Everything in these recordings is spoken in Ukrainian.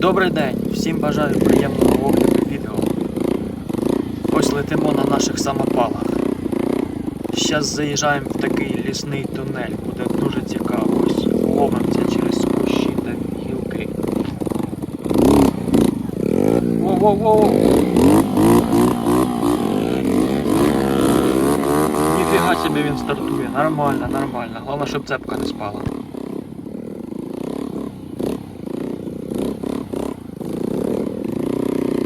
Добрий день! Всім бажаю приємного огляду відео. Ось летимо на наших самопалах. Зараз заїжджаємо в такий лісний тунель, буде дуже цікаво. Ось ломимося через кущі та гілки. Воу-воу-воу! Ніфіга собі він стартує. Нормально, нормально. Головне, щоб цепка не спала.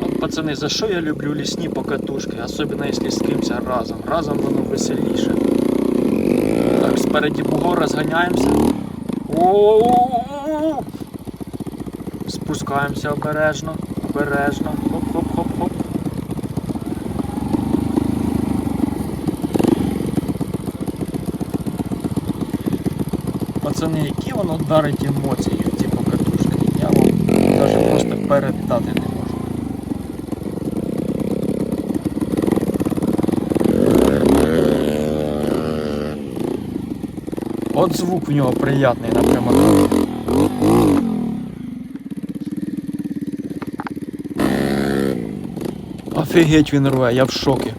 От, пацани, за що я люблю лісні покатушки, особливо якщо з кимось разом. Разом воно веселіше. Так, спереді бугор розганяємося. Спускаємося обережно, обережно. Хоп-хоп-хоп-хоп. Пацани, які воно дарить емоції, ці покатушки. Я вам навіть просто передати не можу. От звук в нього приятний напрямок. Офігеть він рве, я в шокі.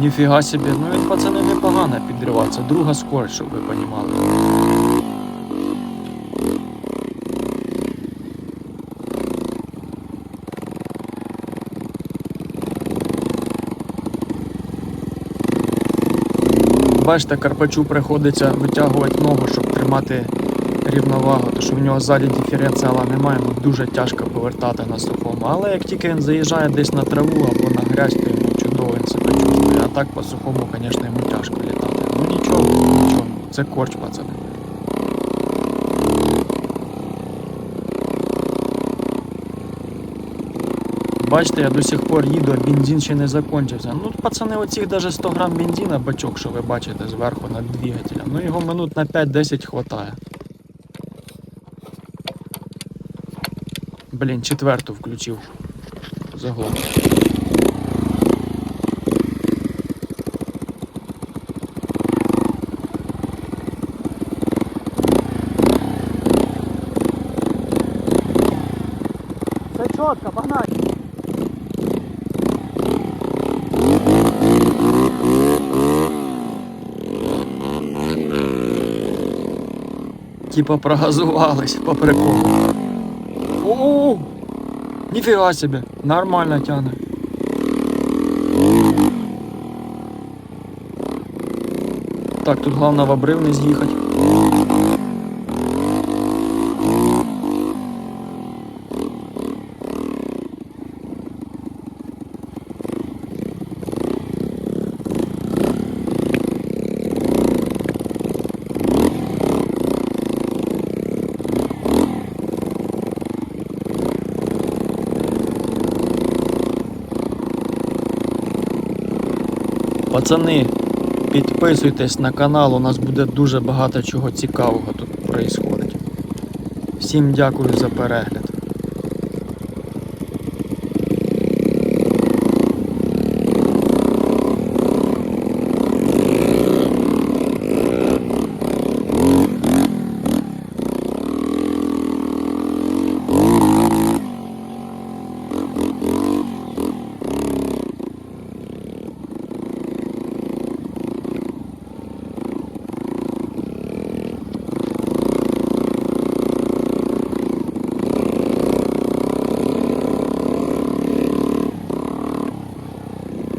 Ніфіга собі, ну він пацани непогано підривається. Друга скорость, щоб ви понімали. Бачите, Карпачу приходиться витягувати ногу, щоб тримати рівновагу, тому що в нього ззаді диференціала немає, йому дуже тяжко повертати на сухому. Але як тільки він заїжджає десь на траву або на грязь, то йому чудово він себе чувствує. А так по сухому, звісно, йому тяжко літати. Ну нічого, нічого, це корч, пацани. Бачите, я до сих пор їду, а бензин ще не закінчився. Ну, пацани, оцих навіть 100 грам бензина, бачок, що ви бачите зверху над двигателем. Ну його минут на 5-10 хватає. Блін, четверту включив. Заглох. Все погнали. Типа прогазувались по приколу. О, ніфіга собі, нормально тягне. Так, тут головне в обрив не з'їхати. Пацани, підписуйтесь на канал, у нас буде дуже багато чого цікавого тут відбувається. Всім дякую за перегляд.